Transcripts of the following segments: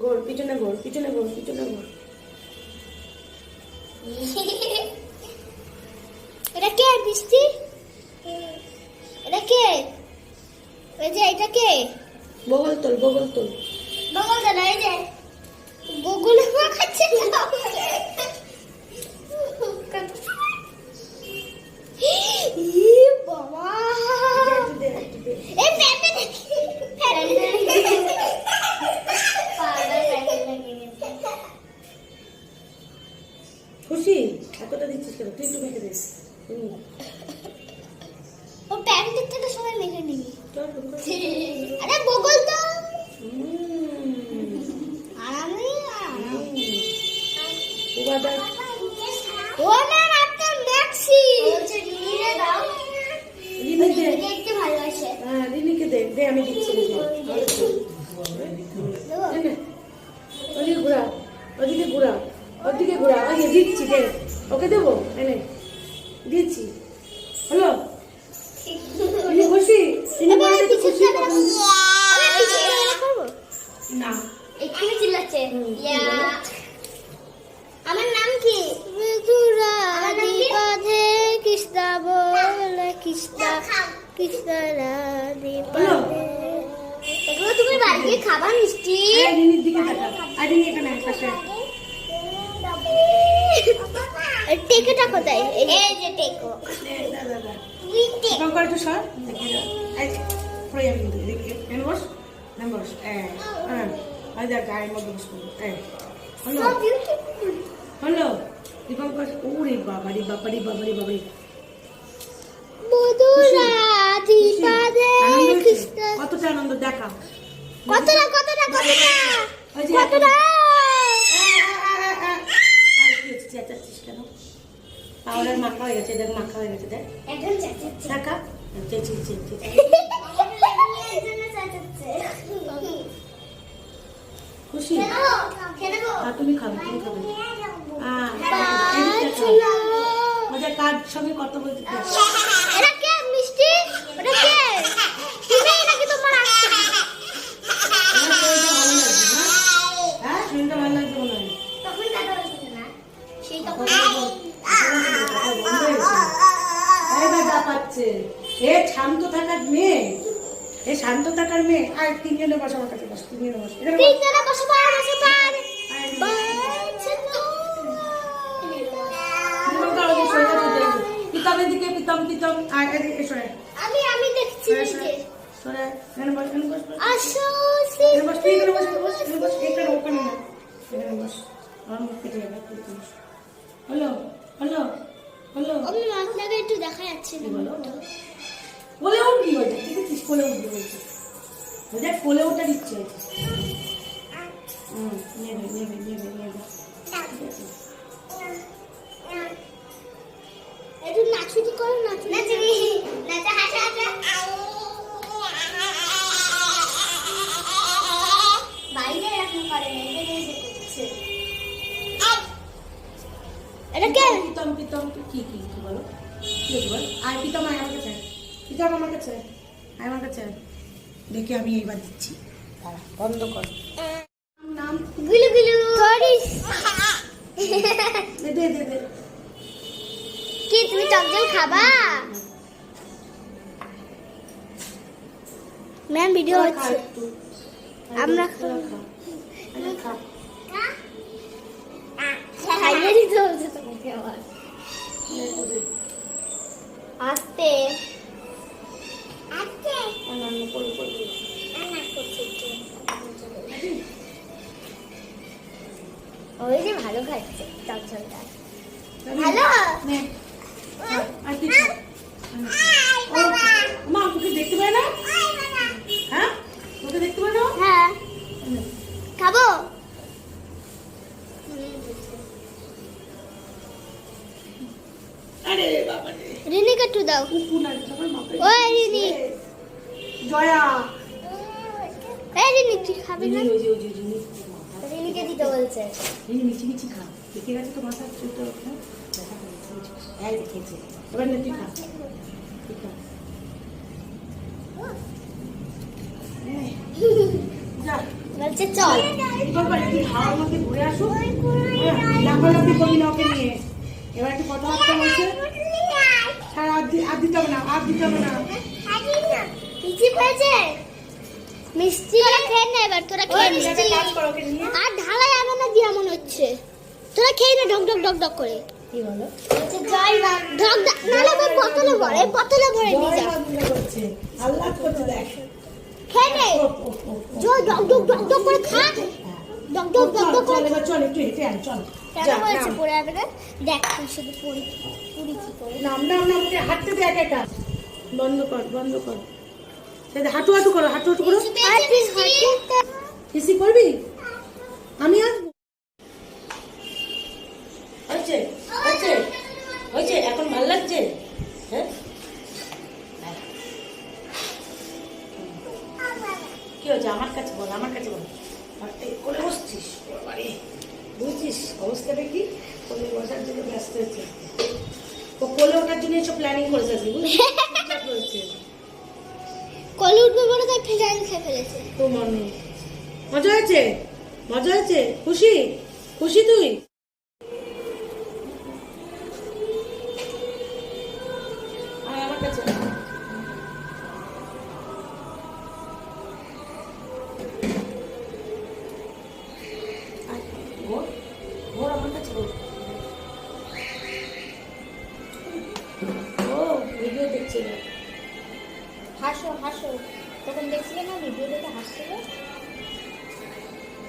ঘোর পিছনে ঘোর পিছনে ঘোর পিছনে ঘোর এটা কে বৃষ্টি এটা কে? ওই যে এটা কে? বগল তোল বগল তোল। বগল দাদা এই যে বগলে খাচ্ছে ও প্যান্টের থেকে সবাই মেখে নিবি। এখানে চিল্লাচ্ছে। আমার নাম কি? মৃদুরা দিপথে কৃষ্ণ বলে কৃষ্ণ কৃষ্ণ দিপথে এগুলো তুমি বাড়িতে খাবা মিষ্টি। দিকে এখানে পাশে টেকেটা কোথায়? এই যে। টেকো। তুই টেক সর এই, বস এই, হ্যাঁ ওই দেখ গায়ের মধ্যে বস করব এই হলো So beautiful. হলো দীপঙ্কর ওরে বাবারি বাবারি বাবারি বাবারি মধুরা দিপথে আনন্দ হয়েছে? কৃষ্ণ কতটা আনন্দ দেখা কতটা কতটা কতটা কতটা চেঁচাচ্ছিস কেন পাউডার মাখা হয়ে গেছে দেখ মাখা হয়ে গেছে দেখ দেখা চেঁচি চেঁচি খুশি আর তুমি খাবে। তুমি খাবে আহ, এদিকটা কার সঙ্গে কথা বলতে এটা কে মিষ্টি? ওটা কে? তুমি নাকি তোমার আত্মা? আমার শরীরটা ভালো লাগছে না? হ্যাঁ শরীরটা ভালো লাগছে মনে হয়। তখন না। সেই তখন হয়ে পাচ্ছে। এ শান্ত থাকার মেয়ে। এ শান্ত থাকার মেয়ে। আর তিনজনে বসে আমার কাছে বস তিনজনে বস। তিনজনে বসে হলো হলো হলো আমি আপনাকে একটু দেখা যাচ্ছে না। বলো কোলে উঠবি ওই ঠিক আছে কোলে উঠবি বলছি ওই দেখ কোলে ওঠার ইচ্ছে হয়েছে হুম নেবে নেবে নেবে নেবে। ঠিক আছে। একটু নাচুটি করো। দেখে আমি এইবার দিচ্ছি। বন্ধ কর। নাম গুলু। গুলু দে দে দে দে। কি তুমি টক জল খাবা? ম্যাম ভিডিও হচ্ছে। আমরা খাইয়ে দিতে হচ্ছে তোমাকে আবার নে, আস্তে। ওই যে ভালো খাচ্ছে ভালো? মা তোকে দেখতে না? হ্যাঁ? তোকে দেখতে পায় না? হ্যাঁ। খাব? আরে বাবা রিনিকে একটু দাও। ওই রিনি। জয়া। তুই খাবি না? রিনিকে দিতে বলছে। রিনি, মিচি মিচি খা। দেখে গেছে তো মাথা। এই দেখেছে এবার নে তুই খা। তুই খা। বলছে চল। কি করব একটু হাওয়ার ঘুরে আসো? হ্যাঁ লাফালাফি করবি না ওকে নিয়ে। এবার একটু কথাবার্তা বলছে। আর দি- আর দিতে হবে না আর দিতে হবে না। মিষ্টি পেয়েছে মিষ্টি? তোরা খেয়ে নে এবার তোরা খেয়ে মিষ্টি। আর ঢালা যাবে না দিয়া মনে হচ্ছে। তোরা খেয়ে নে ঢক ঢক ঢক ঢক করে। কি বলো? ঢক ঢক নালে ওই বোতলে ভরে বোতলে ভরে নিয়ে যা। আল্লাহ করছে দেখ। খেয়ে নে। জয় ঢক ঢক ঢক ঢক করে খা। ঢক ঢক ঢক ঢক করে এবার চল একটু হেঁটে আয় চল। কেন বলছে পড়ে যাবে না? দেখ শুধু পুরি পুরি কি করে। নাম নাম নাম হাঁটতে দে একা একা বন্ধ কর বন্ধ কর। যে হাঁটু হাঁটু করো হাঁটু হাঁটু করো। কিসি করবি? আমি আসব হয়েছে হয়েছে হয়েছে এখন ভালো লাগছে? হ্যাঁ? কি হয়েছে? আমার কাছে বল আমার কাছে বল। বসছিস? বুঝছিস? অবস্থাটা কি কোলে বসার জন্য ব্যস্ত হচ্ছে ও কোলে ওঠার জন্য এসব প্ল্যানিং করেছে বুঝলি? ফেজাইল খেয়ে ফেলেছে। তো মনে মজা হয়েছে? মজা হয়েছে? খুশি? খুশি তুই? আমার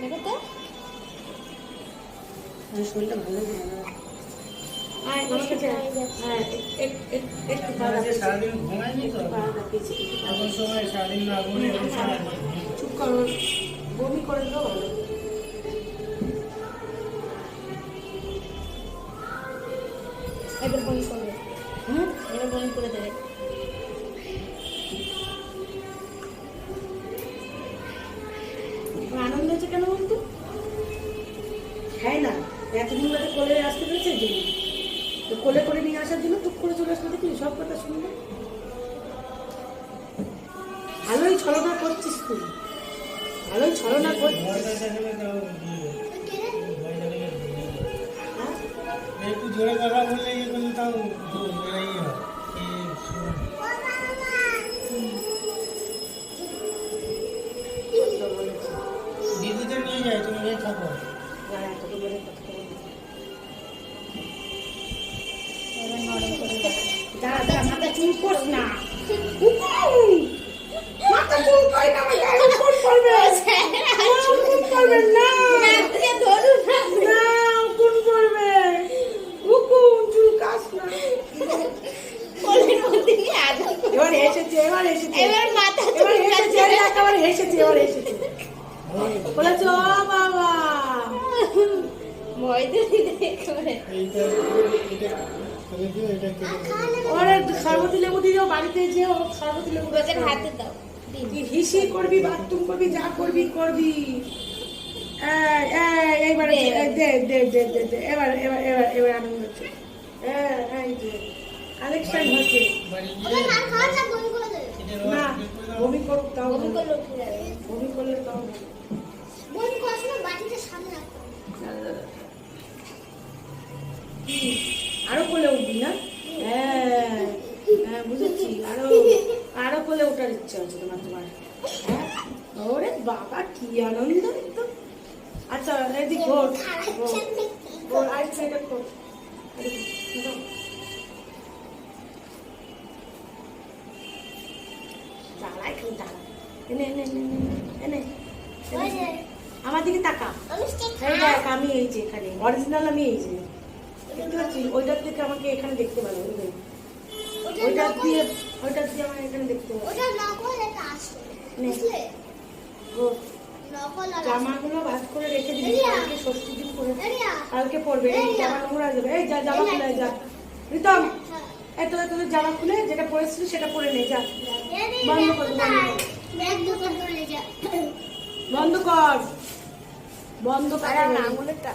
সারাদিন তো? পা এমন সময় সারাদিন না ঘুমিয়ে চুপ করো বমি করে ভালো এবার বমি করবে হুম? এবার বমি করে দেবে করে দেখি সব কথা শুনবে ভালোই ছলনা করছিস তুই। ভালোই ছলনা করছিস? একটু জোরে কথা বললে তাও পড়বে, না। না, উকুন পড়বে। উকুন, চুলকাস না। এবার এসেছে, এবার এসেছে। এবার মাথা এবার এসেছে, একেবারে এসেছে, এবার এসেছে। বলেছে, বাবা। ভয় তো দিতে করে এইটা এটা তুমি দিও এটা কেটে দেবো। ওরে সরবতি লেবু বাড়িতে সরবতি দিয়ে হাতে দাও হিসি করবি বাথরুম করবি যা করবি করবি এইবারে দে। দে দে দে দে দে দে এবার এবার এবার এবার আনন্দ হচ্ছে। হ্যাঁ কালেকশন না বমি করুক তাও বমি করলে তাও বমি করার সময় বাটিটা সামনে? আরও কোলে উঠবি না? হ্যাঁ হ্যাঁ বুঝেছি। আরও আরও কোলে ওঠার ইচ্ছা হচ্ছে তোমার তোমার। হ্যাঁ? ওরে বাবা কি আনন্দ একদম। আচ্ছা এদিক ঘোর ঘোর। ঘোর আই সাইডে আমার দিকে তাকা। দেখ আমি এই যে এখানে। অরিজিনাল আমি এই যে। দেখতে পাচ্ছিস ওইটার থেকে আমাকে এখানে দেখতে পারো ওই যে। ওইটার দিয়ে ওইটার দিয়ে আমার এখানে দেখতে পারো ওটা। বুঝলে? জামাগুলো ভাজ করে রেখে দিবি কালকে ষষ্ঠী দিন করে কালকে পড়বে জামা নোংরা যাবে। এই যা জামা খুলে যা। প্রীতম রিতম হ্যাঁ। এই তোদের তোদের জামা খুলে যেটা পরেছিলি সেটা পরে নে যা। বন্ধ কর, বন্ধ কর। বন্ধ কর। বন্ধ কর আর আমার আঙুলেরটা।